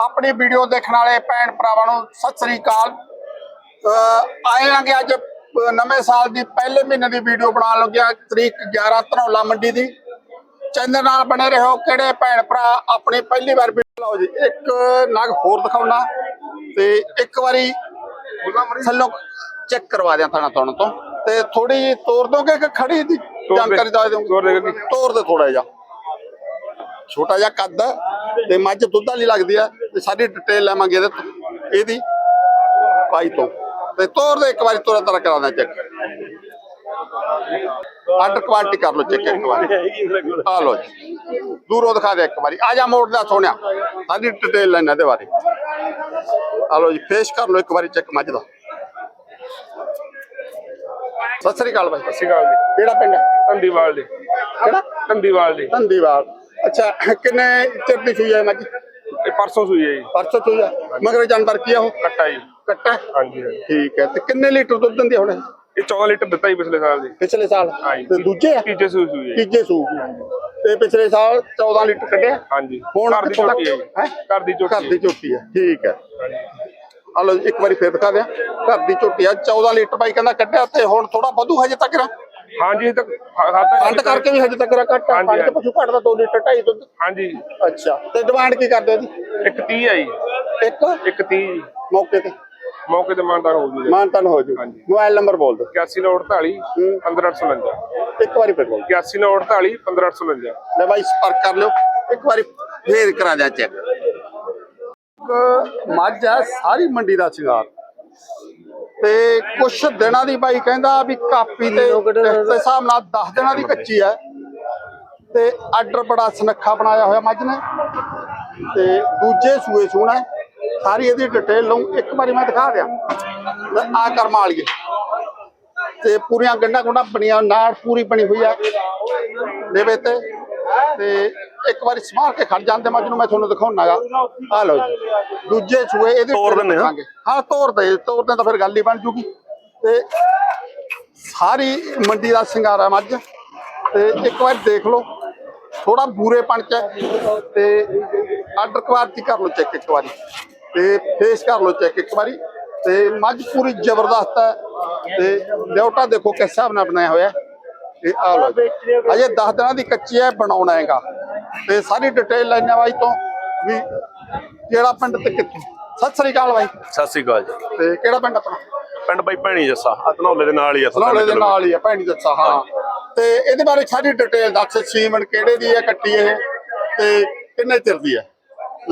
ਆਪਣੀ ਵੀਡੀਓ ਦੇਖਣ ਵਾਲੇ ਭੈਣ ਭਰਾਵਾਂ ਨੂੰ ਸਤਿ ਸ੍ਰੀ ਅਕਾਲ। ਆਏ ਆਂਗੇ ਅੱਜ ਨਵੇਂ ਸਾਲ ਦੀ ਪਹਿਲੇ ਮਹੀਨੇ ਦੀ ਵੀਡੀਓ ਬਣਾਉਣ ਲੱਗਿਆ ਤਰੀਕ 11 ਧਨੌਲਾ ਮੰਡੀ ਦੀ। ਚੈਨਲ ਨਾਲ ਬਣੇ ਰਹੋ ਕਿਹੜੇ ਭੈਣ ਭਰਾ ਆਪਣੀ ਪਹਿਲੀ ਵਾਰ ਵੀਡੀਓ ਲਾਓ ਜੀ? ਇੱਕ ਨਗ ਹੋਰ ਦਿਖਾਉਣਾ ਤੇ ਇੱਕ ਵਾਰੀ ਥੱਲੋਂ ਚੈੱਕ ਕਰਵਾ ਦਿਆਂ ਥਾਣਾ ਤੁਹਾਨੂੰ ਤੋਂ। ਤੇ ਥੋੜੀ ਜਿਹੀ ਤੋੜ ਦੋਗੇ ਕਿ ਖੜੀ ਦੀ। ਜਾਣਕਾਰੀ ਦੱਸ ਦਿਓ ਜੀ। ਤੋੜ ਦੇ ਥੋੜਾ ਜਿਹਾ। ਛੋਟਾ ਜਿਹਾ ਕੱਦ ਤੇ ਮੱਝ ਦੁੱਧ ਵਾਲੀ ਲੱਗਦੀ ਤੇ ਸਾਰੀ ਡਿਟੇਲ ਲਵਾਂਗੇ ਇਹਦੇ ਤੋਂ ਇਹਦੀ ਭਾਈ ਤੋਂ। ਤੇ ਤੋੜ ਦੇ ਇੱਕ ਵਾਰੀ ਤੋਰਾ ਤਰਾ ਕਰਾਉਣਾ ਚੈੱਕ ਆਰਡਰ ਕੁਆਲਿਟੀ ਕਰ ਲਓ ਚੈੱਕ ਇੱਕ ਵਾਰੀ। ਆ ਲਓ ਜੀ। ਦੂਰੋਂ ਦਿਖਾ ਦੇ ਇੱਕ ਵਾਰੀ। ਆ ਜਾ ਮੋੜ ਦਾ ਸੋਹਣਿਆ। ਸਾਰੀ ਡਿਟੇਲ ਲੈਣਾ ਇਹਦੇ ਬਾਰੇ। ਆ ਲਓ ਜੀ ਪੇਸ਼ ਕਰ ਲਓ ਇੱਕ ਵਾਰੀ ਚੈੱਕ ਮੱਝ ਦਾ। ਸਤਿ ਸ੍ਰੀ ਅਕਾਲ ਬਾਈ। ਸਤਿ ਸ਼੍ਰੀ ਅਕਾਲ ਜੀ। ਕਿਹੜਾ ਪਿੰਡ ਹੈ? ਧੰਦੀਵਾਲ ਦੀ ਕਿਹੜਾ? ਧੰਦੀਵਾਲ ਦੀ ਧੰਦੀਵਾਲ। ਅੱਛਾ ਕਿੰਨੇ ਚਿਰ ਦੀ ਸੂਈ ਹੈ ਮੱਝ? ਇਹ ਪਰਸੋਂ ਸੂਈ ਹੈ ਜੀ। ਪਰਸੋਂ ਹੈ ਮਗਰ ਜਾਨਵਰ ਕੀ ਆ ਉਹ? ਕੱਟਾ ਜੀ। ਕੱਟਾ ਹਾਂਜੀ ਹਾਂਜੀ। ਠੀਕ ਹੈ। ਤੇ ਕਿੰਨੇ ਲੀਟਰ ਦੁੱਧ ਦਿੰਦੀ ਆ ਹੁਣ ਇਹ? ਇਹ 14 ਲੀਟਰ ਦਿੱਤਾ ਜੀ ਪਿਛਲੇ ਸਾਲ ਦੀ। ਪਿਛਲੇ ਸਾਲ। ਹਾਂਜੀ। ਤੇ ਦੂਜੇ ਆ? ਤੀਜੇ ਸੂਈ ਸੂਈ ਹੈ ਜੀ। ਤੀਜੇ ਸੂ ਤੇ ਪਿਛਲੇ ਸਾਲ 14 ਲੀਟਰ ਕੱਢਿਆ? ਹਾਂਜੀ। ਹੁਣ ਘਰ ਦੀ ਕਿੱਥੋਂ ਝੋਟੀ ਹੈ ਜੀ। ਹੈਂ? ਘਰ ਦੀ ਝੋਟੀ ਘਰ ਦੀ ਝੋਟੀ ਹੈ। ਠੀਕ ਹੈ। ਹਾਂਜੀ। ਆ ਲਓ ਜੀ, ਇੱਕ ਵਾਰੀ ਫੇਰ ਦਿਖਾ ਦਿਆਂ। ਘਰ ਦੀ ਝੋਟੀ ਆ 14 ਲੀਟਰ ਬਾਈ ਕਹਿੰਦਾ ਕੱਢਿਆ ਤੇ ਹੁਣ ਥੋੜਾ ਵਧੂ ਹਜੇ ਤੱਕ ਨਾ। ਹਾਂਜੀ ਇਹ ਤਾਂ ਖਾਦਾ ਕਰਕੇ ਵੀ ਹਜੇ ਤੱਕ ਘੱਟ ਆ ਪੰਜ ਤੇ ਪਸ਼ੂ ਘੱਟਦਾ 2 ਲੀਟਰ 2.5 ਦੁੱਧ। ਹਾਂਜੀ। ਅੱਛਾ ਤੇ ਡਿਮਾਂਡ ਕੀ ਕਰਦੇ ਉਹਦੀ ਇੱਕ 30 ਹੈ ਜੀ। ਇੱਕ? ਇੱਕ 30 ਜੀ। ਮੌਕੇ ਤੇ? ਮੌਕੇ ਤੇ ਮਾਨਦਾਰ ਹੋ ਜੂਗਾ। ਮਾਨਤਨ ਹੋ ਜੂ। ਮੋਬਾਈਲ ਨੰਬਰ ਬੋਲ ਦਿਓ। 8148 15859 ਇੱਕ ਵਾਰੀ ਫੇਰ ਬੋਲ 8148 15859 ਲੈ ਬਾਈ ਸੰਪਰਕ ਕਰ ਲਿਓ। ਇੱਕ ਵਾਰੀ ਫੇਰ ਕਰਾ ਦਿਆਂ ਚੈੱਕ। ਮੱਝ ਸਾਰੀ ਮੰਡੀ ਦਾ ਸ਼ਿੰਗਾਰ। ਤੇ ਕੁਛ ਦਿਨਾਂ ਦੀ ਬਾਈ ਕਹਿੰਦਾ ਵੀ ਕਾਪੀ ਤੇ ਇਸ ਹਿਸਾਬ ਨਾਲ 10 ਦਿਨਾਂ ਦੀ ਕੱਚੀ ਹੈ। ਤੇ ਆਰਡਰ ਬੜਾ ਸੁਨੱਖਾ ਬਣਾਇਆ ਹੋਇਆ ਮੱਝ ਨੇ। ਤੇ ਦੂਜੇ ਸੂਏ ਸੂਣਾ ਹੈ। ਸਾਰੀ ਇਹਦੀ ਡਿਟੇਲ ਲਊ, ਇੱਕ ਵਾਰੀ ਮੈਂ ਦਿਖਾ ਦਿਆਂ। ਆ ਕਰਮਾ ਵਾਲੀਏ। ਤੇ ਪੂਰੀਆਂ ਗੰਢਾਂ ਗੁੰਡਾ ਬਣੀਆਂ, ਨਾੜ ਪੂਰੀ ਬਣੀ ਹੋਈ ਹੈ। ਦੇਵੇ ਤੇ ਤੇ ਇੱਕ ਵਾਰੀ ਸਮਾਰ ਕੇ ਖੜ ਜਾਂਦੇ ਮੱਝ ਨੂੰ ਮੈਂ ਤੁਹਾਨੂੰ ਦਿਖਾਉਣਾਗਾ ਆ ਲਓ ਜੀ। ਦੂਜੇ ਸੂਏ ਇਹਦੇ ਤੋਰ ਦਿੰਦੇ ਹਾਂ। ਹਾਂ ਤੋਰ ਦੇ। ਤੋਰ ਦੇ ਤਾਂ ਫਿਰ ਗੱਲ ਹੀ ਬਣ ਜੂਗੀ। ਤੇ ਸਾਰੀ ਮੰਡੀ ਦਾ ਸ਼ਿੰਗਾਰਾ ਮੱਝ। ਤੇ ਇੱਕ ਵਾਰ ਦੇਖ ਲਓ। ਥੋੜਾ ਬੂਰੇ ਪਣ ਚ ਤੇ ਆਰਡਰ ਕੁਆਲਿਟੀ ਕਰ ਲਓ ਚੈੱਕ ਇੱਕ ਵਾਰੀ। ਤੇ ਫੇਸ ਕਰ ਲਓ ਚੈੱਕ ਇੱਕ ਵਾਰੀ। ਤੇ ਮੱਝ ਪੂਰੀ ਜ਼ਬਰਦਸਤ ਹੈ। ਤੇ ਲਿਓਟਾ ਦੇਖੋ ਕਿਸ ਹਿਸਾਬ ਨਾਲ ਬਣਾਇਆ ਹੋਇਆ। ਇਹ ਆ ਜੀ। ਅਜੇ 10 ਦਿਨਾਂ ਦੀ ਕੱਚੀ ਹੈ ਬਣਾਉਣਾ ਹੈਗਾ। ਤੇ ਸਾਰੀ ਡਿਟੇਲ ਲੈਣੇ ਬਾਈ ਤੋਂ ਵੀ ਕਿਹੜਾ ਪਿੰਡ ਤੇ ਕਿੱਥੇ। ਸਤਿ ਸ੍ਰੀ ਅਕਾਲ ਬਾਈ। ਸਤਿ ਸ੍ਰੀ ਅਕਾਲ ਜੀ। ਤੇ ਕਿਹੜਾ ਪਿੰਡ ਆਪਣਾ? ਪਿੰਡ ਬਾਈ ਭੈਣੀ ਜੱਸਾ ਅਤਨੌਲੇ ਦੇ ਨਾਲ ਹੀ ਆ ਸੱਤ ਸਨੌਲੇ ਦੇ। ਨਾਲ ਹੀ ਆ ਭੈਣੀ ਦੱਸਾ ਹਾਂ। ਤੇ ਇਹਦੇ ਬਾਰੇ ਸਾਰੀ ਡਿਟੇਲ ਦੱਸ ਸੀਮਨ ਕਿਹੜੇ ਦੀ ਹੈ ਕੱਟੀ ਇਹ ਤੇ ਕਿੰਨੇ ਚਿਰ ਦੀ ਹੈ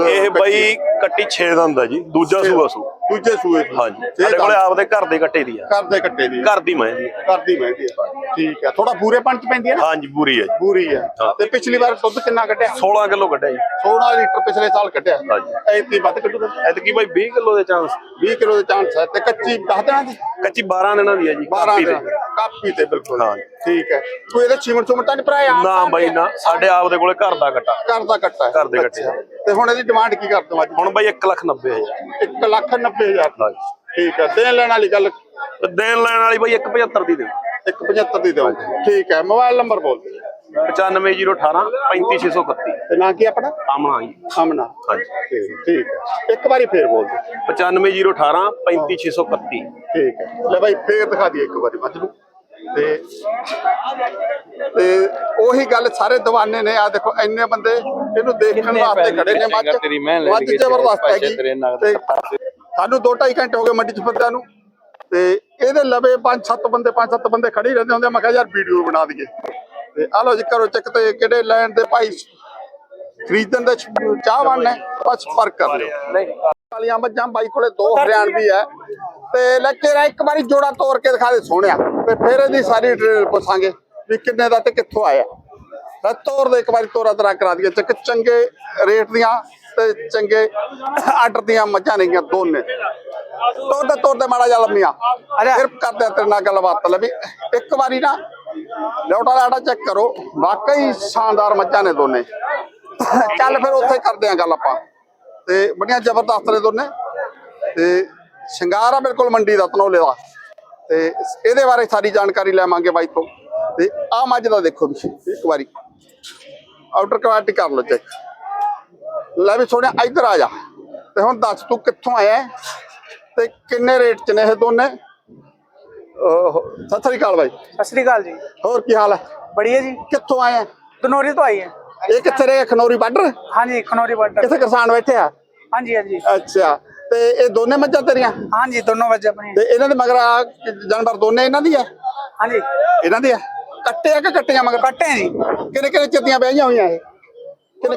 ਇਹ ਬਾਈ ਕੱਟੀ 6 ਦਾ ਹੁੰਦਾ ਜੀ ਦੂਜਾ ਸੂਆ ਸੂ। ਦੂਜੇ ਸੂਏ ਦੀ। ਹਾਂਜੀ। ਸਾਡੇ ਕੋਲੇ ਤਾਂ ਆਪਦੇ ਘਰ ਦੇ ਕੱਟੇ ਦੀ ਆ। ਘਰ ਦੇ ਕੱਟੇ ਦੀ ਹੈ। ਘਰ ਦੀ ਮੈਂ ਜੀ ਘਰ ਦੀ ਮਹਿੰਦੀ ਹੈ ਠੀਕ ਹੈ ਥੋੜਾ ਬੂਰੇ ਪੰਚ ਪੈਂਦੀ ਹੈ ਨਾ? ਹਾਂਜੀ ਪੂਰੀ ਹੈ ਜੀ। ਬੂਰੀ ਹੈ ਹਾਂ। ਤੇ ਪਿਛਲੀ ਵਾਰ ਦੁੱਧ ਕਿੰਨਾ ਕੱਢਿਆ? 16 ਕਿਲੋ ਕੱਢਿਆ ਜੀ। 16 ਲੀਟਰ ਪਿਛਲੇ ਸਾਲ ਕੱਢਿਆ। ਹਾਂਜੀ। ਐਤੀ ਵੱਧ ਕੱਢੂਗਾ? ਐਤਕੀ ਬਾਈ 20 ਕਿਲੋ ਦੇ ਚਾਂਸ। 20 ਕਿਲੋ ਦੇ ਚਾਂਸ ਹੈ ਤੇ ਕੱਚੀ ਦੱਸ ਦੇਣਾ ਜੀ ਕੱਚੀ 12 ਦਿਨਾਂ ਦੀ ਆ ਜੀ 12 ਕਾਪੀ ਦੇ। ਕਾਪੀ ਤੇ ਬਿਲਕੁਲ। ਹਾਂ। ਠੀਕ ਹੈ ਕੋਈ ਇਹਦੇ ਚੀਮਣ ਚੁਮਣ ਤਾਂ ਨਹੀਂ ਭਰਾਇਆ ਨਾ ਬਾਈ ਨਾ। ਸਾਡੇ ਆਪਦੇ ਕੋਲੇ ਘਰ ਦਾ ਕੱਟਾ। ਘਰ ਦਾ ਕੱਟਾ। ਹੈ ਘਰ ਦੇ ਕੱਟੇ। ਅੱਛਾ। ਤੇ ਹੁਣ ਇਹਦੀ ਡਿਮਾਂਡ ਕੀ ਕਰ ਦੋ ਅੱਜ? ਹੁਣ ਬਾਈ 1 ਲੱਖ 90 ਹਜ਼ਾਰ। 1 ਲੱਖ 90 ਹਜ਼ਾਰ ਹਾਂਜੀ ਠੀਕ ਹੈ ਦੇਣ ਲੈਣ ਵਾਲੀ ਗੱਲ ਤੇ ਦੇਣ ਲੈਣ ਵਾਲੀ ਬਾਈ 175 ਦੀ ਦੇ 175 ਦੀ ਦਿਓ। ਠੀਕ ਹੈ ਮੋਬਾਈਲ ਨੰਬਰ ਬੋਲ ਦਿਓ। 95018 35631 ਤੇ ਨਾਂ ਕੀ ਆਪਣਾ? ਆਮਣਾ ਜੀ। ਸਾਹਮਣਾ ਹਾਂਜੀ। ਠੀਕ ਹੈ ਇੱਕ ਵਾਰੀ ਫੇਰ ਬੋਲ ਦਿਓ। 95018 35631 ਠੀਕ ਹੈ ਲੈ ਭਾਈ ਫੇਰ ਦਿਖਾ ਦਈਏ ਇੱਕ ਵਾਰੀ ਮੱਝ ਨੂੰ। ਤੇ ਤੇ ਉਹੀ ਗੱਲ ਸਾਰੇ ਦੀਵਾਨੇ ਨੇ। ਆ ਦੇਖੋ ਇੰਨੇ ਬੰਦੇ ਇਹਨੂੰ ਦੇਖਣ ਵਾਸਤੇ ਖੜੇ ਨੇ। ਮੱਝ ਮੱਝ ਜ਼ਬਰਦਸਤ ਹੈਗੀ। ਤੇ ਸਾਨੂੰ 2.5 ਘੰਟੇ ਹੋ ਗਏ ਮੰਡੀ ਚ ਫਿਰਦਿਆਂ ਨੂੰ। ਤੇ ਇਹਦੇ ਲਵੇ 5-7 ਬੰਦੇ 5-7 ਬੰਦੇ ਖੜੇ ਹੀ ਰਹਿੰਦੇ ਹੁੰਦੇ। ਮੈਂ ਕਿਹਾ ਯਾਰ ਵੀਡੀਓ ਬਣਾ ਦਈਏ। ਤੇ ਆ ਲਓ ਜੀ ਕਰੋ ਚੱਕ ਤੇ ਕਿਹੜੇ ਲੈਣ ਦੇ ਭਾਈ ਖਰੀਦਣ ਦੇ ਚਾਹਵਾਨ ਨੇ ਬਸ ਫ਼ਰਕ ਕਰ ਲਿਓ। ਵਾਲੀਆਂ ਮੱਝਾਂ ਬਾਈ ਕੋਲੇ ਦੋ ਹਰਿਆਣਵੀ ਹੈ। ਤੇ ਲੱਕੇ ਇੱਕ ਵਾਰੀ ਜੋੜਾ ਤੋੜ ਕੇ ਦਿਖਾ ਦੇ ਸੋਹਣਿਆ। ਤੇ ਫਿਰ ਇਹਦੀ ਸਾਰੀ ਡਿਟੇਲ ਪੁੱਛਾਂਗੇ ਵੀ ਕਿੰਨੇ ਦਾ ਤੇ ਕਿੱਥੋਂ ਆਇਆ। ਤਾਂ ਤੋੜ ਦੇ ਇੱਕ ਵਾਰੀ ਤੋਰਾ ਤਰਾ ਕਰਾ ਦਈਏ। ਚੱਕ ਚੰਗੇ ਰੇਟ ਦੀਆਂ ਤੇ ਚੰਗੇ ਆਰਡਰ ਦੀਆਂ ਮੱਝਾਂ ਨੇਗੀਆਂ ਦੋਨੇ। ਤੋੜਦੇ ਤੋੜਦੇ ਮਾੜਾ ਜਿਹਾ ਲੰਮੀਆਂ। ਫਿਰ ਕਰਦੇ ਤੇਰੇ ਨਾਲ ਗੱਲਬਾਤ ਲੈ ਵੀ ਇੱਕ ਵਾਰੀ ਨਾ ਲਿਓਟਾ ਲਾੜਾ ਚੈੱਕ ਕਰੋ। ਵਾਕਈ ਸ਼ਾਨਦਾਰ ਮੱਝਾਂ ਨੇ ਦੋਨੇ। ਚੱਲ ਫਿਰ ਉੱਥੇ ਕਰਦੇ ਆ ਗੱਲ ਆਪਾਂ। ਤੇ ਬੜੀਆਂ ਜ਼ਬਰਦਸਤ ਨੇ ਦੋਨੇ। ਤੇ ਸ਼ਿੰਗਾਰ ਆ ਬਿਲਕੁਲ ਮੰਡੀ ਦਾ ਤਨੌਲੇ ਦਾ। ਤੇ ਇਹਦੇ ਬਾਰੇ ਸਾਰੀ ਜਾਣਕਾਰੀ ਲੈਵਾਂਗੇ ਬਾਈ ਤੋਂ। ਤੇ ਆ ਮੱਝ ਦਾ ਦੇਖੋ ਤੁਸੀਂ ਇੱਕ ਵਾਰੀ। ਆਊਟਰ ਕੁਆਲਿਟੀ ਕਰ ਲਓ ਚੈੱਕ ਲੈ ਵੀ ਸੋਹਣਿਆ ਇੱਧਰ ਆ ਜਾ। ਤੇ ਹੁਣ ਦੱਸ ਤੂੰ ਕਿੱਥੋਂ ਆਇਆ ਤੇ ਕਿੰਨੇ ਰੇਟ ਚ ਨੇ ਇਹ ਦੋਨੇ? ਓਹ, ਸਤਿ ਸ੍ਰੀ ਅਕਾਲ ਬਾਈ। ਸਤਿ ਸ੍ਰੀ ਅਕਾਲ ਜੀ। ਹੋਰ ਕੀ ਹਾਲ ਹੈ? ਬੜੀਆ ਜੀ। ਕਿੱਥੋਂ ਆਇਆ ਦਨੋਰੀ ਤੋਂ ਆਈ ਹੈ। ਇਹ ਕਿੱਥੇ ਰਹੇ? ਖਨੌਰੀ ਬਾਰਡਰ? ਹਾਂਜੀ ਖਨੌਰੀ ਬਾਰਡਰ। ਕਿੱਥੇ ਕਿਸਾਨ ਬੈਠੇ ਆ? ਹਾਂਜੀ ਹਾਂਜੀ। ਅੱਛਾ। ਤੇ ਇਹ ਦੋਨੇ ਮੱਝਾਂ ਤੇਰੀਆਂ? ਹਾਂਜੀ ਦੋਨੋਂ ਵਜ ਆਪਣੀ ਤੇ ਇਹਨਾਂ ਦੇ ਮਗਰ ਆ ਜਾਨਵਰ ਦੋਨੇ ਇਹਨਾਂ ਦੀ ਆ? ਹਾਂਜੀ। ਇਹਨਾਂ ਦੇ ਆ? ਕੱਟੇ ਆ ਕਿ ਕੱਟੀਆਂ ਮਗਰ? ਕੱਟੇ ਜੀ। ਕਿੰਨੇ ਕਿੰਨੇ ਚਿੱਤੀਆਂ ਬਹਿਆਂ ਹੋਈਆਂ ਇਹ? ਕਿੰਨੇ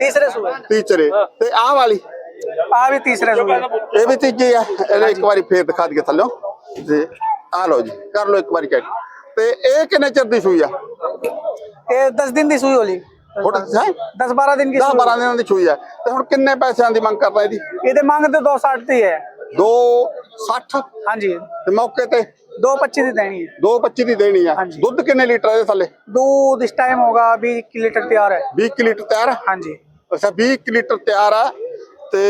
ਤੀਸਰੇ ਸੂਏ ਤੀਸਰੇ। ਤੇ ਆਹ ਵਾਲੀ? ਆ ਵੀ ਤੀਸਰੇ ਸੂਏ ਇਹ ਵੀ ਤੀਜੀ ਆ। ਇਹਨੇ ਇੱਕ ਵਾਰੀ ਫੇਰ ਦਿਖਾ ਦਈਏ ਥੱਲੋਂ। ਤੇ ਆ ਲਓ ਜੀ ਕਰ ਲਓ ਇੱਕ ਵਾਰੀ ਚੈੱਕ ਤੇ ਇਹ ਕਿੰਨੇ ਚਿਰ ਦੀ ਸੂਈ ਆ? ਇਹ 10 ਦਿਨ ਦੀ ਸੂਈ ਹੋਲੀ। ਹੁਣ 10 12 ਦਿਨ ਦੀ 10 12 ਦਿਨਾਂ ਦੀ ਸੂਈ ਆ। ਤੇ ਹੁਣ ਕਿੰਨੇ ਪੈਸਿਆਂ ਦੀ ਮੰਗ ਕਰਦਾ ਇਹਦੀ? ਇਹਦੇ ਮੰਗ ਤੇ 260 ਦੀ ਹੈ। 260 ਹਾਂਜੀ। ਤੇ ਮੌਕੇ ਤੇ? दो पच्चीस की देनी है 225 ਦੀ ਦੇਣੀ ਆ ਹਾਂਜੀ। ਦੁੱਧ ਕਿੰਨੇ ਲੀਟਰ ਇਹਦੇ ਥੱਲੇ दूध इस टाइम होगा बीस लीटर तैयार है 20 ਕੁ ਲੀਟਰ ਤਿਆਰ ਆ हाँ जी ਅੱਛਾ 20 ਕੁ ਲੀਟਰ ਤਿਆਰ ਆ ਤੇ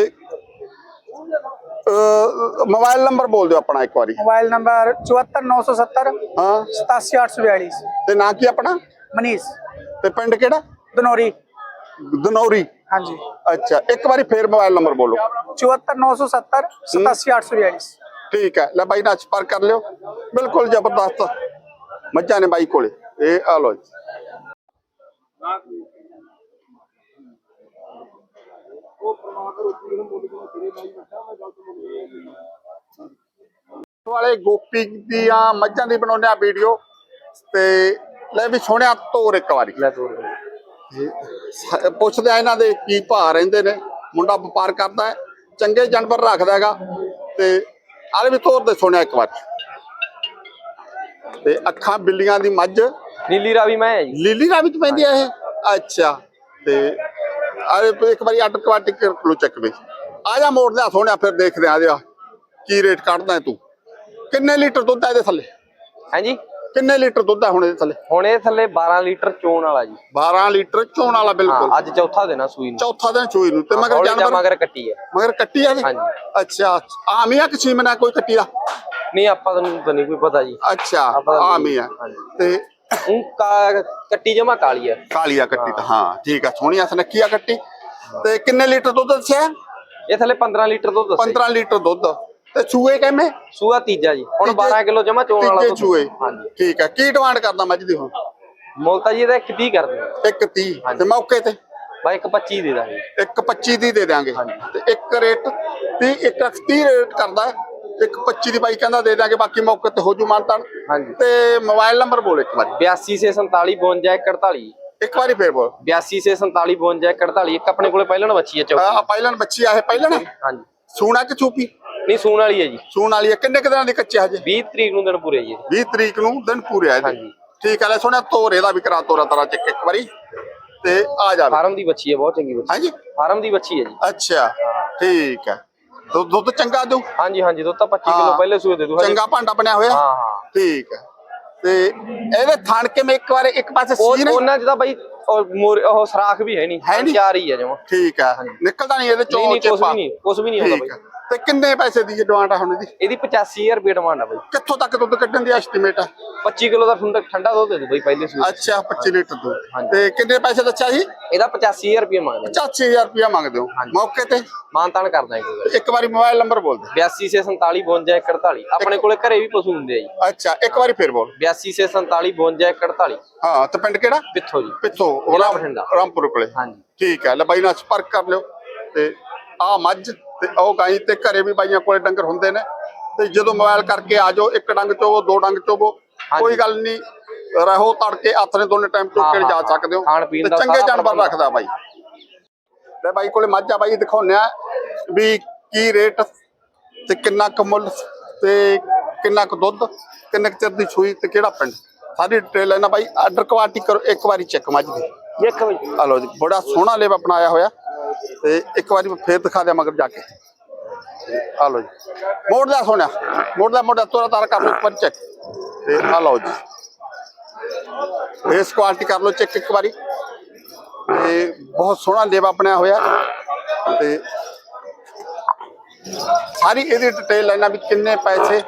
ਅਹ, ਮੋਬਾਈਲ ਨੰਬਰ ਬੋਲ ਦਿਓ ਆਪਣਾ ਇੱਕ ਵਾਰੀ मोबाइल नंबर चौहत्तर नौ सौ सत्तर ਹਾਂ सतासी आठ सौ बयालीस ਤੇ ਨਾਂ ਕੀ ਆਪਣਾ मनीष ਤੇ ਪਿੰਡ ਕਿਹੜਾ धनौरी ਦਨੌਰੀ हाँ जी ਅੱਛਾ ਇੱਕ ਵਾਰੀ ਫੇਰ ਮੋਬਾਈਲ ਨੰਬਰ ਬੋਲੋ चौहत्तर नौ सौ सत्तर सतासी आठ सौ बयालीस ਠੀਕ ਹੈ। ਲੈ ਬਾਈ ਨਾਲ ਸੰਪਰਕ ਕਰ ਲਿਓ। ਬਿਲਕੁਲ ਜ਼ਬਰਦਸਤ। ਮੱਝਾਂ ਨੇ ਬਾਈ ਕੋਲੇ। ਇਹ ਆ ਲਓ ਜੀ। ਵਾਲੇ ਗੋਪੀ ਦੀਆਂ ਮੱਝਾਂ ਦੀ ਬਣਾਉਂਦੇ ਆ ਵੀਡੀਓ ਤੇ ਲੈ ਵੀ ਸੋਹਣਿਆ ਤੋਰ ਇੱਕ ਵਾਰੀ। ਲੈ ਤੋਰ। ਪੁੱਛਦੇ ਆ ਇਹਨਾਂ ਦੇ ਕੀ ਭਾਅ ਰਹਿੰਦੇ ਨੇ। ਮੁੰਡਾ ਵਪਾਰ ਕਰਦਾ ਹੈ। ਚੰਗੇ ਜਾਨਵਰ ਰੱਖਦਾ ਹੈਗਾ। ਤੇ ਆਲੇ ਵੀ ਤੋਰ ਦੇ ਸੋਹਣਿਆ ਇੱਕ ਵਾਰ। ਤੇ ਅੱਖਾਂ ਬਿੱਲੀਆਂ ਦੀ ਮੱਝ। ਨੀਲੀ ਰਾਵੀ ਮੈਂ ਹੈ ਜੀ। ਲੀਲੀ ਰਾਵੀ ਚ ਪੈਂਦੀ ਆ ਇਹ? ਅੱਛਾ। ਤੇ ਆਲੇ ਇੱਕ ਵਾਰੀ ਅੱਡ ਕਵਾਟੀ ਕਰ ਲੋ ਚੱਕ ਵੇ। ਆ ਜਾ ਮੋੜ ਲਿਆ ਸੋਹਣਿਆ ਫਿਰ ਦੇਖਦੇ ਆ ਜਾ। ਕੀ ਰੇਟ ਕੱਢਦਾ ਹੈ ਤੂੰ? ਕਿੰਨੇ ਲੀਟਰ ਦੁੱਧ ਹੈ ਇਹਦੇ ਥੱਲੇ? ਹਾਂਜੀ ਕਿੰਨੇ ਲੀਟਰ ਦੁੱਧ ਹੈ ਹੁਣ ਇਹਦੇ ਥੱਲੇ? ਹੁਣ ਇਹ ਥੱਲੇ 12 ਲੀਟਰ ਚੋਣ ਵਾਲਾ ਜੀ। 12 ਲੀਟਰ ਚੋਣ ਵਾਲਾ ਬਿਲਕੁਲ। ਹਾਂ ਅੱਜ ਚੌਥਾ ਦਿਨ ਆ ਸੂਈ ਨੂੰ। ਚੌਥਾ ਦਿਨ ਚੋਈ ਨੂੰ ਤੇ ਮਗਰ ਜਾਨਵਰ ਮਗਰ ਕੱਟੀ ਹੈ ਮਗਰ ਕੱਟੀ ਆ ਹਾਂਜੀ। ਅੱਛਾ ਆਮ ਹੀ ਆ ਕਿ ਸੀਮਨ ਕੋਈ ਕੱਟੀ ਦਾ ਨਹੀਂ ਆਪਾਂ ਨੂੰ ਤਾਂ ਨਹੀਂ ਕੋਈ ਪਤਾ ਜੀ। ਅੱਛਾ ਆਪਾਂ- ਆਮ ਹੀ ਆ। ਹਾਂਜੀ। ਤੇ ਉਹ ਕੱਟੀ ਜਮਾ ਕਾਲੀ ਹੈ ਕਾਲੀ ਆ ਕੱਟੀ ਤਾਂ ਹਾਂ। ਠੀਕ ਆ ਸੋਹਣੀ ਆ ਸੁਨੱਖੀ ਆ ਕੱਟੀ। ਤੇ ਕਿੰਨੇ ਲੀਟਰ ਦੁੱਧ ਦੱਸਿਆ? ਇਹ ਥੱਲੇ 15 ਲੀਟਰ ਦੁੱਧ ਦੱਸਿਆ। 15 ਲੀਟਰ ਦੁੱਧ। ਤੇ ਚੂਏ ਕਿਵੇਂ ਸੂਆ ਤੀਜਾ ਜੀ। ਹੁਣ ਤੀਜੇ- 12 ਕਿਲੋ ਜਮਾ ਚੋਣ ਵਾਲਾ ਤੀਜੇ। ਚੂਏ ਹਾਂਜੀ। ਠੀਕ ਆ। ਕੀ ਡਿਮਾਂਡ ਕਰਦਾ ਮੱਝ ਦੀ ਹੁਣ? ਮੁੱਲ ਜੀ ਇਹਦਾ 130 ਕਰਦੇ ਇੱਕ 30 ਤੇ ਮੌਕੇ ਤੇ? ਬਾਈ ਇੱਕ 25 ਦੇ ਦਾਂਗੇ। ਇੱਕ 25 ਦੀ ਦੇ ਦਿਆਂਗੇ। ਤੇ ਇੱਕ ਰੇਟ 30 ਇੱਕ 30 ਰੇਟ ਕਰਦਾ। ਹੈ, ਇੱਕ 25 ਦੀ ਬਾਈ ਕਹਿੰਦਾ ਦੇ ਦਿਆਂਗੇ ਬਾਕੀ ਮੌਕੇ ਤੇ ਹੋ ਜੂ ਮਾਨਤਾਨ। ਹਾਂਜੀ। ਤੇ ਮੋਬਾਈਲ ਨੰਬਰ ਬੋਲ ਇੱਕ ਵਾਰੀ। 82 ਸੇ 47 52 41 ਇੱਕ ਵਾਰੀ ਫੇਰ ਬੋਲ। 82 ਸੇ 47 52 41 ਇੱਕ ਆਪਣੇ ਕੋਲੇ ਪਹਿਲਾਂ ਬੱਚੀ ਹੈ ਚੌਥੀ। ਆ ਪਹਿਲਣ ਬੱਚੀ ਆ ਇਹ ਪਹਿਲਣ ਹਾਂਜੀ। ਸੂਣਾ ਕਿ ਚੂਪੀ ਨਹੀਂ ਸੂਣ ਵਾਲੀ ਹੈ ਜੀ। ਸੂਣ ਵਾਲੀ ਹੈ। ਕਿੰਨੇ ਕੁ ਦਿਨਾਂ ਦੀ ਕੱਚੀ ਹਜੇ? 20 ਤਰੀਕ ਨੂੰ ਦਿਨ ਪੂਰੇ ਜੀ। 20 ਤਰੀਕ ਨੂੰ ਦਿਨ ਪੂਰੇ ਆ ਜੀ। ਠੀਕ ਹੈ ਲੈ ਸੋਹਣਾ ਤੋਰੇ ਦਾ ਵੀ ਕਰਾ ਤੋਰਾ ਤਰਾ ਚੱਕ ਇੱਕ ਵਾਰੀ। ਤੇ ਆ ਜਾਵੇ ਫਾਰਮ ਦੀ ਬੱਚੀ ਹੈ ਬਹੁਤ ਚੰਗੀ ਬੱਚੀ। ਹਾਂਜੀ? ਫਾਰਮ ਦੀ ਬੱਚੀ ਹੈ ਜੀ। ਅੱਛਾ ਠੀਕ ਹੈ। ਦੁੱਧ ਦੁੱਧ ਚੰਗਾ ਦਊ? ਹਾਂਜੀ ਹਾਂਜੀ ਦੁੱਧ ਤਾਂ 25 ਕਿਲੋ। ਪਹਿਲੇ ਸੂਏ ਦੇ ਦੂ ਚੰਗਾ ਭਾਂਡਾ ਬਣਿਆ ਹੋਇਆ? ਹਾਂ ਹਾਂ। ਠੀਕ ਹੈ। ਤੇ ਇਹਦੇ ਥਣ ਕੇ ਮੈਂ ਇੱਕ ਵਾਰ ਇੱਕ ਪਾਸੇ ਸੀ ਨੇ ਉਹਨਾਂ ਤਾਂ ਬਾਈ ਮੋਰ- ਉਹ ਸਰਾਖ ਵੀ ਹੈ ਨਹੀਂ। ਹੈ ਨੀ? ਚਾਰ ਹੀ ਹੈ ਜਮਾ। ਠੀਕ ਹੈ। ਨਿਕਲਦਾ ਨਹੀਂ ਇਹਦੇ ਚੋਂ ਨਹੀਂ ਨਹੀਂ ਕੁਝ ਚੇਪਾ। ਵੀ ਨਹੀਂ ਕੁਝ ਵੀ ਨਹੀਂ ਹੁੰਦਾ ਠੀਕ ਬਾਈ। ਤੇ ਕਿੰਨੇ ਪੈਸੇ ਦੀ ਡਿਮਾਂਡ ਆ ਹੁਣ ਇਹਦੀ? ਇਹਦੀ 85000 ਰੁਪਏ ਡਿਮਾਂਡ ਆ ਬਾਈ। ਕਿੱਥੋਂ ਤੱਕ ਦੁੱਧ ਕੱਢਣ ਦੀ ਐਸਟੀਮੇਟ ਆ? 25 ਕਿਲੋ ਦਾ ਠੰਡਾ ਠੰਡਾ ਦੁੱਧ ਦੇ ਦੂ ਬਾਈ ਪਹਿਲੇ ਸੂਏ ਅੱਛਾ 25 ਲੀਟਰ ਦੁੱਧ। ਤੇ ਕਿੰਨੇ ਪੈਸੇ ਦੱਸਿਆ ਜੀ ਇਹਦਾ 85000 ਰੁਪਏ ਮੰਗਦੇ 85000 ਰੁਪਇਆ ਮੰਗਦੇ ਹੋ। ਮੌਕੇ ਤੇ? ਮਾਨਤਾਨ ਕਰਦਾ ਕੋਈ ਗੱਲ ਇੱਕ ਵਾਰੀ ਮੋਬਾਈਲ ਨੰਬਰ ਬੋਲ ਦੇ। 82 ਸੇ 47 52 41 ਆਪਣੇ ਕੋਲੇ ਘਰੇ ਵੀ ਪਸ਼ੂ ਹੁੰਦੇ ਆ ਜੀ। ਅੱਛਾ ਇੱਕ ਵਾਰੀ ਫੇਰ ਬੋਲ। 82 ਸੇ 47 52 41 ਹਾਂ ਤੇ ਪਿੰਡ ਕਿਹੜਾ? ਪਿੱਥੋਂ ਜੀ। ਪਿੱਥੋਂ। ਰਾਮਪੁਰ ਕੋਲੇ। ਹਾਂਜੀ। ਠੀਕ ਹੈ ਲੈ ਬਾਈ ਨਾਲ ਸੰਪਰਕ ਕਰ ਲਿਓ। ਤੇ ਆ ਮੱਝ ਤੇ ਉਹ ਗਾਈ ਤੇ ਘਰੇ ਵੀ ਬਾਈਆਂ ਕੋਲੇ ਡੰਗਰ ਹੁੰਦੇ ਨੇ। ਤੇ ਜਦੋਂ ਮੋਬਾਈਲ ਕਰਕੇ ਆ ਜਾਓ ਇੱਕ ਡੰਗ ਚੋਵੋ ਦੋ ਡੰਗ ਚੋਵੋ। ਕੋਈ ਗੱਲ ਨਹੀਂ। ਰਹੋ ਤੜਕੇ ਨੇ ਦੋਨੇ ਟਾਈਮ ਚੁੱਕ ਕੇ ਜਾ ਸਕਦੇ ਹੋ। ਤੇ ਚੰਗੇ ਜਾਨਵਰ। ਰੱਖਦਾ ਬਾਈ। ਲੈ ਬਾਈ ਕੋਲੇ ਮੱਝ ਆ ਬਾਈ ਦਿਖਾਉਂਦੇ ਆ ਵੀ ਕੀ ਰੇਟ ਤੇ ਕਿੰਨਾ ਕੁ ਮੁੱਲ ਤੇ ਕਿੰਨਾ ਕੁ ਦੁੱਧ ਕਿੰਨੇ ਕੁ ਚਿਰ ਦੀ ਸੂਈ ਤੇ ਕਿਹੜਾ ਪਿੰਡ। ਸਾਰੀ ਡਿਟੇਲ ਹੈ ਨਾ ਬਾਈ। ਆਰਡਰ ਕੁਆਲਿਟੀ ਕਰੋ ਇੱਕ ਵਾਰੀ ਚੈੱਕ ਮੱਝ ਦੀ। ਦੇਖੋ ਬਾਈ ਆ ਲਓ ਜੀ ਬੜਾ ਸੋਹਣਾ ਲੇਵਾ ਬਣਾਇਆ ਹੋਇਆ। ਤੇ ਇੱਕ ਵਾਰੀ ਮੈਂ ਫੇਰ ਦਿਖਾ ਦਿਆਂ ਮਗਰ ਜਾ ਕੇ। ਆ ਲਓ ਜੀ। ਮੋੜ ਦਾ ਸੋਹਣਾ ਮੋੜ ਦਾ ਮੋੜਾ ਤੋਰਾ ਤਾਰਾ ਕਰ ਲਓ ਇੱਕ ਚੈੱਕ ਤੇ ਆ ਲਓ ਜੀ। ਇਸ ਕੁਆਲਿਟੀ ਕਰ ਲਓ ਚੈੱਕ ਇੱਕ ਵਾਰੀ। ਤੇ ਬਹੁਤ ਸੋਹਣਾ ਲੇਵਾ ਬਣਿਆ ਹੋਇਆ। ਤੇ ਸਾਰੀ ਇਹਦੀ ਡਿਟੇਲ ਲੈਣਾ ਵੀ ਕਿੰਨੇ ਪੈਸੇ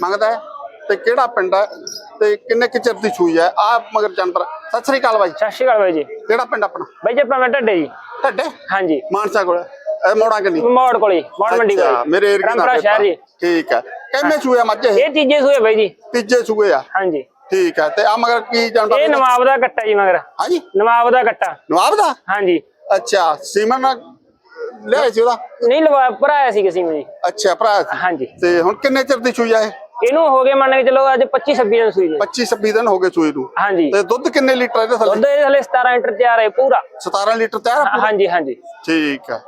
ਮੰਗਦਾ ਹੈ ਤੇ ਕਿਹੜਾ ਪਿੰਡ ਹੈ ਤੇ ਕਿੰਨੇ ਕੁ ਚਿਰ ਦੀ ਸੂਈ ਹੈ। ਆ ਮਗਰ ਜਾਨਵਰ ਸਤਿ ਸ੍ਰੀ ਅਕਾਲ ਬਾਈ। ਸਤਿ ਸ਼੍ਰੀ ਅਕਾਲ ਬਾਈ ਜੀ। ਕਿਹੜਾ ਪਿੰਡ ਆਪਣਾ? ਬਾਈ ਜੀ ਆਪਣਾ ਮੈਂ ਢੱਡੇ ਜੀ। ਢੱਡੇ? ਹਾਂਜੀ। ਮਾਨਸਾ ਕੋਲ। ਇਹ ਮੋੜਾਂ ਕਿ ਨਹੀਂ ਮੋੜ ਕੋਲੇ ਮੋੜ ਮੰਡੀ ਕੋਲੇ ਮੇਰੇ ਏਰੀਆ ਰਾਮਪੁਰਾ ਸ਼ਹਿਰ ਜੀ। ਠੀਕ ਹੈ। ਕਿੰਨੇ ਸੂਏ ਮੱਝ? ਇਹ ਇਹ ਤੀਜੇ ਸੂਏ ਬਾਈ ਜੀ। ਤੀਜੇ ਸੂਏ ਆ। ਹਾਂਜੀ। ਠੀਕ ਹੈ। ਤੇ ਆ ਮਗਰ ਕੀ ਜਾਨਵਰ ਇਹ ਨਵਾਬ ਦਾ ਕੱਟਾ ਜੀ ਮਗਰ। ਹਾਂਜੀ। ਨਵਾਬ ਦਾ ਕੱਟਾ। ਨਵਾਬ ਦਾ? ਹਾਂਜੀ। ਅੱਛਾ ਸੀਮਨ ਲਿਆਏ ਸੀ ਉਹਦਾ? ਨਹੀਂ ਲਵਾ ਭਰਾਇਆ ਸੀ ਕਿਸੇ ਨੂੰ ਜੀ। ਅੱਛਾ ਭਰਾ ਸੀ। ਹਾਂਜੀ। ਤੇ ਹੁਣ ਕਿੰਨੇ ਚਿਰ ਦੀ ਸੂਈ ਆ ਇਹ? ਇਹਨੂੰ ਹੋ ਗਏ ਮੰਨ ਕੇ ਚਲੋ ਅੱਜ 25 26 ਦਿਨ ਸੂਈ ਦੇ। 25 26 ਦਿਨ ਹੋ ਗਏ ਸੂਈ ਨੂੰ। ਹਾਂਜੀ। ਤੇ ਦੁੱਧ ਕਿੰਨੇ ਲੀਟਰ ਇਹਦੇ ਥੱਲੇ? ਦੁੱਧ ਇਹ ਹਲੇ 17 ਲੀਟਰ ਤਿਆਰ ਹੈ ਪੂਰਾ। 17 ਲੀਟਰ ਤਿਆਰ ਪੂਰਾ? ਹਾਂਜੀ ਹਾਂਜੀ। ਠੀਕ ਹੈ।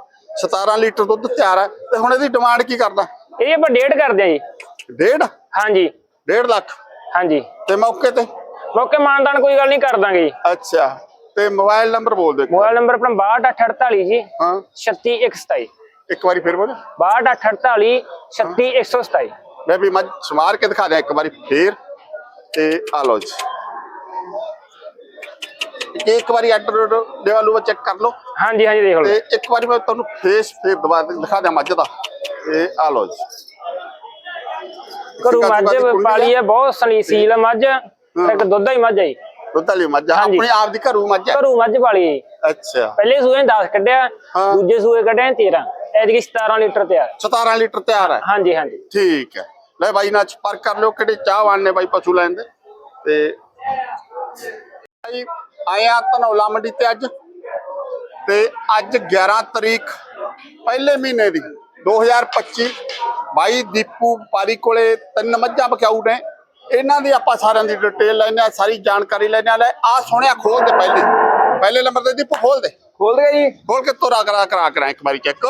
17 ਲੀਟਰ ਦੁੱਧ ਤਿਆਰ ਹੈ। ਤੇ ਹੁਣ ਇਹਦੀ ਡਿਮਾਂਡ ਕੀ ਕਰਦਾ? ਇਹ ਆਪਾਂ ਡੇਢ ਕਰਦੇ ਆ ਜੀ। ਡੇਢ? ਹਾਂਜੀ। ਡੇਢ ਲੱਖ? ਹਾਂਜੀ। ਤੇ ਮੌਕੇ ਤੇ? ਮੌਕੇ ਮਾਨਦਾਨ ਕੋਈ ਗੱਲ ਨਹੀਂ ਕਰ ਦਾਂਗੇ ਜੀ। ਅੱਛਾ। ਤੇ ਮੋਬਾਈਲ ਨੰਬਰ ਬੋਲ ਦੇ ਮੋਬਾਈਲ ਨੰਬਰ ਆਪਣਾ 6248 ਜੀ। ਹਾਂ। 36127 ਇੱਕ ਵਾਰੀ ਫਿਰ ਬੋਲ। 6248 36127 ਮੈਂ ਵੀ ਮੱਝ ਸਮਾਰ ਕੇ ਦਿਖਾ ਦਿਆਂ ਇੱਕ ਵਾਰੀ ਫੇਰ। ਤੇ ਆ ਲਓ ਜੀ। ਇੱਕ- ਇੱਕ ਵਾਰੀ ਆਰਡਰ ਲੈਵਲ ਨੂੰ ਚੈੱਕ ਕਰ ਲਓ। ਹਾਂਜੀ ਹਾਂਜੀ ਦੇਖ ਤੇ ਲਓ ਇੱਕ ਵਾਰੀ ਮੈਂ ਤੁਹਾਨੂੰ ਫੇਸ ਫੇਰ ਦਵਾ ਕੇ ਦਿਖਾ ਦਿਆਂ ਮੱਝ ਦਾ। ਤੇ ਆ ਲਓ ਜੀ। ਘਰੂ ਮੱਝ ਦੀ ਪਾਲੀ। ਹੈ ਬਹੁਤ ਸਲੀ ਸੀਲ ਮੱਝ। ਇੱਕ ਦੁੱਧ ਹੀ ਮੱਝ ਹੈ। ਦੁੱਧ ਵਾਲੀ ਮੱਝ। ਆਪਣੀ ਆਪ ਦੀ ਘਰੂ ਮੱਝ ਹੈ ਘਰੂ ਮੱਝ ਪਾਲੀ ਹੈ। ਅੱਛਾ। ਪਹਿਲੇ ਸੂਏ 10 ਕੱਢਿਆ। ਦੂਜੇ ਸੂਏ ਕੱਢਿਆ 13 ਐਤਕੀ 17 ਲੀਟਰ ਤਿਆਰ। 17 ਲੀਟਰ ਤਿਆਰ ਹੈ ਹਾਂਜੀ ਹਾਂਜੀ। ਠੀਕ ਹੈ ਲੈ ਬਾਈ ਨਾਲ ਸੰਪਰਕ ਕਰ ਲਿਓ ਕਿਹੜੇ ਚਾਹਵਾਨ ਨੇ ਬਾਈ ਪਸ਼ੂ ਲੈਣ ਦੇ। ਤੇ ਭਾਈ ਆਇਆ ਧਨੌਲਾ ਮੰਡੀ ਤੇ ਅੱਜ। ਤੇ ਅੱਜ 11 ਤਰੀਕ ਪਹਿਲੇ ਮਹੀਨੇ ਦੀ 2025 ਬਾਈ ਦੀਪੂ ਪਾਰੀ ਕੋਲੇ ਤਿੰਨ ਮੱਝਾਂ ਬਕਾਊ ਨੇ। ਇਹਨਾਂ ਦੀ ਆਪਾਂ ਸਾਰਿਆਂ ਦੀ ਡਿਟੇਲ ਲੈਣੇ ਆ ਸਾਰੀ ਜਾਣਕਾਰੀ ਲੈਣੇ ਆ ਲੈ ਆ ਸੋਹਣਿਆ ਖੋਲ ਦੇ ਪਹਿਲੇ। ਪਹਿਲੇ ਨੰਬਰ ਤੇ ਦੀਪੂ ਖੋਲ ਦੇ। ਖੋਲ ਦੇ ਜੀ। ਖੋਲ ਕੇ ਤੋਰਾ ਕਰਾ ਕਰਾ ਕਰਾਂ ਇੱਕ ਵਾਰੀ ਚੈੱਕ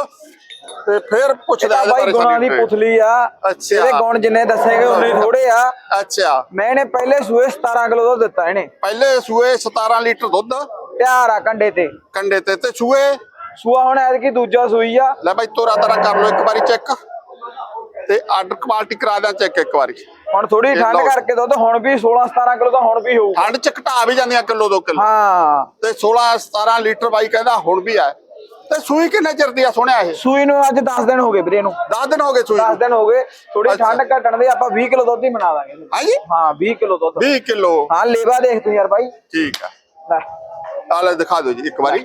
ਤੇ ਫਿਰ ਪੁੱਛਦਾ ਇਹਦਾ ਬਾਈ ਗੁਣਾਂ ਦੀ ਪੁਥਲੀ ਆ। ਅੱਛਾ। ਇਹਦੇ ਗੁਣ ਜਿੰਨੇ ਦੱਸੇ ਗਏ ਉਨੇ ਥੋੜੇ ਆ। ਅੱਛਾ। ਮੈਂ ਇਹਨੇ ਪਹਿਲੇ ਸੂਏ 17 ਕਿਲੋ ਦੁੱਧ ਦਿੱਤਾ ਇਹਨੇ। ਪਹਿਲੇ ਸੂਏ 17 ਲੀਟਰ ਦੁੱਧ। ਤਿਆਰ ਆ ਕੰਡੇ ਤੇ। ਕੰਡੇ ਤੇ ਤੇ ਸੂਏ? ਸੂਆ ਹੁਣ ਐਤਕੀ ਦੂਜਾ ਸੂਈ ਆ। ਲੈ ਬਾਈ ਤੋਰਾ ਤਰਾ ਕਰ ਲਓ ਇੱਕ ਵਾਰੀ ਚੈੱਕ। ਤੇ ਆਰਡਰ ਕੁਆਲਿਟੀ ਕਰਾ ਦਿਆਂ ਚੈੱਕ ਇੱਕ ਵਾਰੀ। ਹੁਣ ਥੋੜੀ ਇਹ ਠੰਡ ਲਓ। ਕਰਕੇ ਦੁੱਧ ਹੁਣ ਵੀ 16 17 ਕਿਲੋ ਤਾਂ ਹੁਣ ਵੀ ਹੋਊ ਠੰਡ ਚ ਘਟਾ ਵੀ ਜਾਂਦੀਆਂ ਕਿਲੋ ਦੋ ਕਿਲੋ। ਹਾਂ। ਤੇ 16 17 ਲੀਟਰ ਬਾਈ ਕਹਿੰਦਾ ਹੁਣ ਵੀ ਆ। ਤੇ ਸੂਈ ਕਿੰਨੇ ਚਿਰ ਦੀ ਆ ਸੁਣਿਆ ਇਹ? ਸੂਈ ਨੂੰ ਅੱਜ 10 ਦਿਨ ਹੋ ਗਏ ਵੀਰੇ ਨੂੰ। 10 ਦਿਨ ਹੋ ਗਏ ਸੂਈ 10 ਦਿਨ ਹੋ ਗਏ। ਥੋੜੀ। ਠੰਡ ਘਟਣ ਦੇ ਆਪਾਂ 20 ਕਿਲੋ ਦੁੱਧ ਹੀ ਬਣਾ ਦਾਂਗੇ। ਹਾਂਜੀ? ਹਾਂ 20 ਕਿਲੋ ਦੁੱਧ। 20 ਕਿਲੋ। ਹਾਂ ਲੇਵਾ ਦੇਖ ਤੂੰ ਯਾਰ ਬਾਈ। ਠੀਕ ਆ। ਲੈ। ਆ ਲੈ ਦਿਖਾ ਦਿਓ ਜੀ ਇੱਕ ਵਾਰੀ।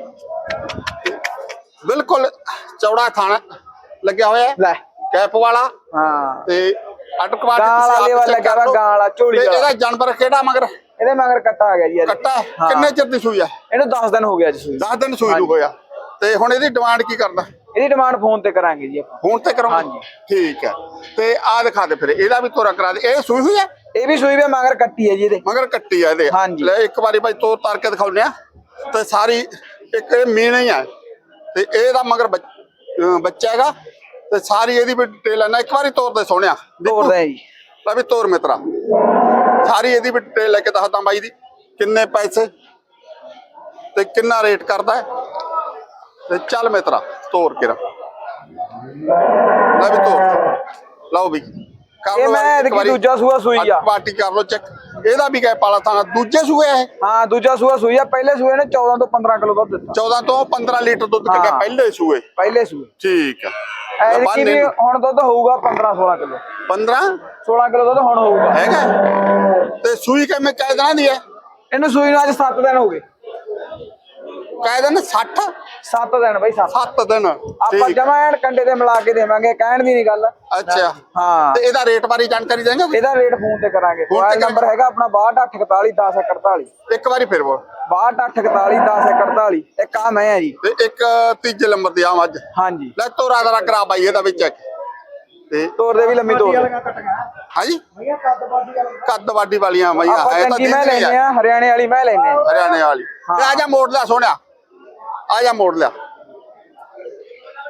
ਬਿਲਕੁਲ ਚੌੜਾ ਥਾਣਾ ਲੱਗਿਆ ਹੋਇਆ ਲੈ। ਕੈਪ ਵਾਲਾ। ਹਾਂ। ਤੇ ਗਾਂ ਵਾਲਾ ਲੇਵਾ ਲੱਗਿਆ ਵਾ, ਗਾਂ ਵਾਲਾ, ਝੋਲੀ ਤੇ ਵਾਲਾ। ਇਹਦਾ ਜਾਨਵਰ ਕਿਹੜਾ ਮਗਰ? ਇਹਦੇ ਮਗਰ ਕੱਟਾ ਆ ਗਿਆ ਜੀ ਕੱਟਾ। ਕਿੰਨੇ ਚਿਰ ਦੀ ਸੂਈ ਆ? ਇਹਨੂੰ 10 ਦਿਨ ਹੋ ਗਿਆ ਅੱਜ ਸੂਈ 10 ਦਿਨ ਸੂਈ ਨੂੰ ਹੋਇਆ। ਤੇ ਹੁਣ ਇਹਦੀ ਡਿਮਾਂਡ ਕੀ ਕਰਦਾ ਇਹਦੀ ਡਿਮਾਂਡ ਫੋਨ ਤੇ ਕਰਾਂਗੇ ਜੀ ਆਪਾਂ। ਫੋਨ ਤੇ ਕਰਾਂਗੇ? ਹਾਂਜੀ। ਠੀਕ ਹੈ। ਤੇ ਆ ਦਿਖਾ ਦੇ ਫਿਰ ਇਹਦਾ ਵੀ ਤੋਰਾ ਕਰਾ ਦੇ। ਇਹ ਸੂਈ ਹੋਈ ਹੈ? ਇਹ ਵੀ ਸੂਈ ਵੀ ਮਗਰ ਕੱਟੀ ਹੈ ਜੀ ਇਹਦੇ। ਮਗਰ ਕੱਟੀ ਆ ਇਹਦੇ। ਹਾਂਜੀ। ਲੈ ਇੱਕ ਵਾਰੀ ਭਾਈ ਤੋਰ ਤਾਰ ਕੇ ਦਿਖਾਉਂਦੇ ਆ ਤੇ ਸਾਰੀ ਇੱਕ ਇਹ ਮੀਨ ਹੀ ਆ ਤੇ ਇਹਦਾ ਮਗਰ ਬੱਚ- ਅਹ ਬੱਚਾ ਹੈਗਾ। ਤੇ ਸਾਰੀ ਇਹਦੀ ਵੀ ਡਿਟੇਲ ਹੈ ਨਾ ਇੱਕ ਵਾਰੀ ਤੋਰ ਦੇ ਸੋਹਣਿਆ। ਤੋਰਦਾ ਹੈ ਜੀ। ਲੈ ਵੀ ਤੋਰ ਮਿੱਤਰਾ। ਸਾਰੀ ਇਹਦੀ ਵੀ ਡਿਟੇਲ ਲੈ ਕੇ ਦੱਸਦਾ ਬਾਈ ਦੀ। ਕਿੰਨੇ ਪੈਸੇ? ਤੇ ਕਿੰਨਾ ਰੇਟ ਕਰਦਾ ਹੈ? ਤੇ ਚੱਲ ਮਿੱਤਰਾ ਤੋਰ ਕੇ ਰ ਲੈ ਵੀ ਤੋਰ ਲਓ ਵੀ ਕਰ ਇਹ ਲਓ ਮੈਂ ਇੱਕ ਐਤਕੀ ਵਾਰੀ। ਦੂਜਾ ਸੂਆ ਸੂਈ ਆ। ਪਾਰਟੀ ਕਰ ਲਓ ਚੈੱਕ। ਇਹਦਾ ਵੀ ਗਏ ਪਾਲਾ ਥਾਣਾ। ਦੂਜੇ ਸੂਏ ਆ ਇਹ? ਹਾਂ ਦੂਜਾ ਸੂਆ ਸੂਈ ਆ। ਪਹਿਲੇ ਸੂਏ ਨੇ 14 ਤੋਂ 15 ਕਿਲੋ ਦੁੱਧ ਦਿੱਤਾ। 14 ਤੋਂ 15 ਲੀਟਰ ਦੁੱਧ ਕੱਢਿਆ ਹਾਂ। ਪਹਿਲੇ ਸੂਏ। ਪਹਿਲੇ ਸੂਏ। ਠੀਕ ਆ। ਐਤਕੀ ਵੀ ਹੁਣ ਦੁੱਧ ਹੋਊਗਾ 15 16 ਕਿਲੋ। 15 16 ਕਿਲੋ ਦੁੱਧ ਹੁਣ ਹੋਊਗਾ। ਹੈਗਾ? ਤੇ ਸੂਈ ਕਿਵੇਂ ਕਹਿ ਦੇਣਾ ਦੀ ਹੈ ਇਹਨੂੰ ਸੂਈ ਨੂੰ ਅੱਜ 7 ਦਿਨ ਹੋ ਗਏ। ਕਹਿ ਦੇਣਾ 60 7 ਦਿਨ ਬਈ 7 7 ਦਿਨ। ਆਪਾਂ ਠੀਕ। ਜਮਾ ਐਨ ਕੰਡੇ ਤੇ ਮਿਲਾ ਕੇ ਦੇਵਾਂਗੇ ਕਹਿਣ ਦੀ ਨਹੀਂ ਗੱਲ। ਅੱਛਾ। ਹਾਂ। ਤੇ ਇਹਦਾ ਰੇਟ ਬਾਰੇ ਜਾਣਕਾਰੀ ਦੇਂਗੇ ਇਹਦਾ ਰੇਟ ਫੋਨ ਤੇ ਕਰਾਂਗੇ। Mobile number. ਹੈਗਾ ਆਪਣਾ 6284 ਇੱਕ ਵਾਰੀ ਫਿਰ ਬੋਲ। 6284 ਇੱਕ ਆ ਮੈਂ ਆ ਜੀ। ਤੇ ਇੱਕ ਤੀਜੇ ਨੰਬਰ ਦੀ ਆ ਮੱਝ ਹਾਂਜੀ। ਲੈ ਤੋਰਾ ਦਾ ਕਰਾ ਬਾਈ ਇਹਦਾ ਵਿੱਚ ਚੈੱਕ ਤੇ ਤੋਰ ਦੇ ਵੀ ਲੰਮੀ ਤੋਰ। ਹਾਂਜੀ? ਕੱਦ ਵਾਡੀ ਵਾਲੀਆਂ ਤਾਂ ਮੈਂ ਲੈਨੇ ਆ ਹਰਿਆਣੇ ਵਾਲੀ ਮੈਂ ਲੈਨੇ ਹਰਿਆਣੇ ਵਾਲੀ। ਤੇ ਆ ਜਾ ਮੋੜ ਲਿਆ ਸੋਹਣਿਆ। ਆ ਜਾ ਮੋੜ ਲਿਆ।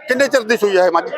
ਕਿੰਨੇ ਚਿਰ ਦੀ ਸੂਈ ਹੈ ਇਹ ਮੱਝ?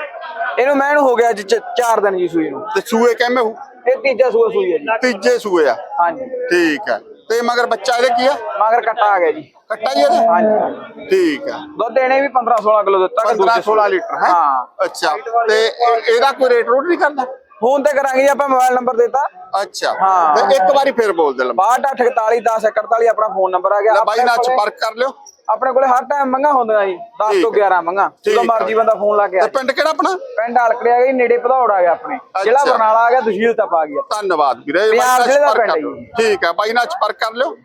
ਇਹਨੂੰ ਮੈਂ ਨੂੰ ਹੋ ਗਿਆ ਅੱਜ 4 ਦਿਨ ਜੀ ਸੂਈ ਨੂੰ। ਤੇ ਸੂਏ ਕਿਵੇਂ ਹੋ? ਇਹ ਤੀਜਾ ਸੂਆ ਸੂਈ ਹੈ ਜੀ। ਤੀਜੇ ਸੂਏ ਆ। ਹਾਂਜੀ। ਠੀਕ ਹੈ ਤੇ ਮਗਰ ਬੱਚਾ ਇਹਦੇ ਕੀ ਆ? ਮਗਰ ਕੱਟਾ ਆ ਗਿਆ ਜੀ। ਕੱਟਾ ਹੀ ਇਹਦੇ? ਹਾਂਜੀ। ਠੀਕ ਆ। ਦੁੱਧ ਦੇਣੇ ਵੀ 15 16 ਕਿਲੋ ਦਿੱਤਾ 15 16 ਲੀਟਰ ਹੈ? ਹਾਂ। ਅੱਛਾ। ਤੇ ਇਹ- ਇਹਦਾ ਕੋਈ ਰੇਟ ਰੂਟ ਨਹੀਂ ਕਰਦਾ? ਫੋਨ ਤੇ ਕਰਾਂਗੇ ਜੀ ਆਪਾਂ ਮੋਬਾਈਲ ਨੰਬਰ ਦਿੱਤਾ। ਅੱਛਾ। ਹਾਂ। ਤੇ ਇੱਕ ਵਾਰੀ ਫੇਰ ਬੋਲ ਦੇ ਲੰਬਾ। 6248 1041 ਆਪਣਾ ਫੋਨ ਨੰਬਰ ਆ ਗਿਆ। ਬਾਈ ਨਾਲ ਸੰਪਰਕ ਕਰ ਲਿਓ। ਆਪਣੇ ਕੋਲੇ ਹਰ ਟਾਈਮ ਮੰਗਾ ਹੁੰਦੀਆਂ ਜੀ 10 ਠੀਕ ਤੋਂ ਹੈ। 11 ਮੰਗਾ ਜਦੋਂ। ਮਰਜ਼ੀ ਬੰਦਾ ਫੋਨ ਲਾ ਕੇ ਆ ਤੇ ਪਿੰਡ ਕਿਹੜਾ ਆਪਣਾ ਪਿੰਡ ਹਲਕੜੇ ਆ ਗਈ ਨੇੜੇ ਭਦੌੜ ਆ ਗਿਆ ਆਪਣੇ ਜ਼ਿਲ੍ਹਾ ਅੱਛਾ। ਬਰਨਾਲਾ ਆ ਗਿਆ ਤਹਿਸੀਲ ਤੱਕ ਆ ਗਿਆ ਧੰਨਵਾਦ ਵੀਰੇ ਬਾਈ ਨਾਲ ਸੰਪਰਕ ਕਰ ਲਿਓ। ਠੀਕ ਹੈ ਬਾਈ ਨਾਲ ਸੰਪਰਕ ਕਰ ਲਿਓ